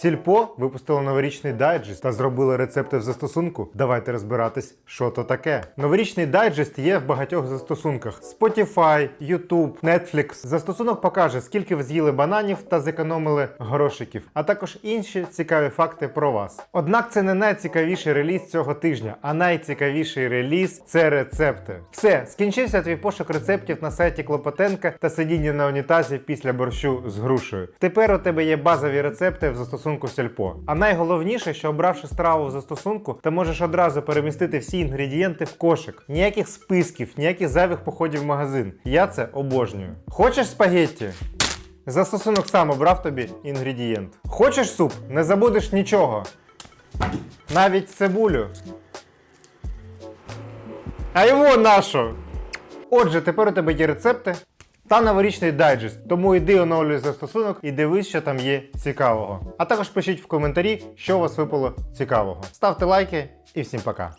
Сільпо випустило новорічний дайджест та зробили рецепти в застосунку. Давайте розбиратись, що то таке. Новорічний дайджест є в багатьох застосунках: Spotify, YouTube, Netflix. Застосунок покаже, скільки ви з'їли бананів та зекономили грошиків, а також інші цікаві факти про вас. Однак це не найцікавіший реліз цього тижня, а найцікавіший реліз це рецепти. Все, скінчився твій пошук рецептів на сайті Клопотенка та сидіння на унітазі після борщу з грушею. Тепер у тебе є базові рецепти в застосунку Сельпо. А найголовніше, що обравши страву в застосунку, ти можеш одразу перемістити всі інгредієнти в кошик. Ніяких списків, ніяких зайвих походів в магазин. Я це обожнюю. Хочеш спагетті? Застосунок сам обрав тобі інгредієнт. Хочеш суп? Не забудеш нічого. Навіть цибулю. А його нащо? Отже, тепер у тебе є рецепти та новорічний дайджест. Тому йди оновлюй застосунок і дивись, що там є цікавого. А також пишіть в коментарі, що у вас випало цікавого. Ставте лайки і всім пока.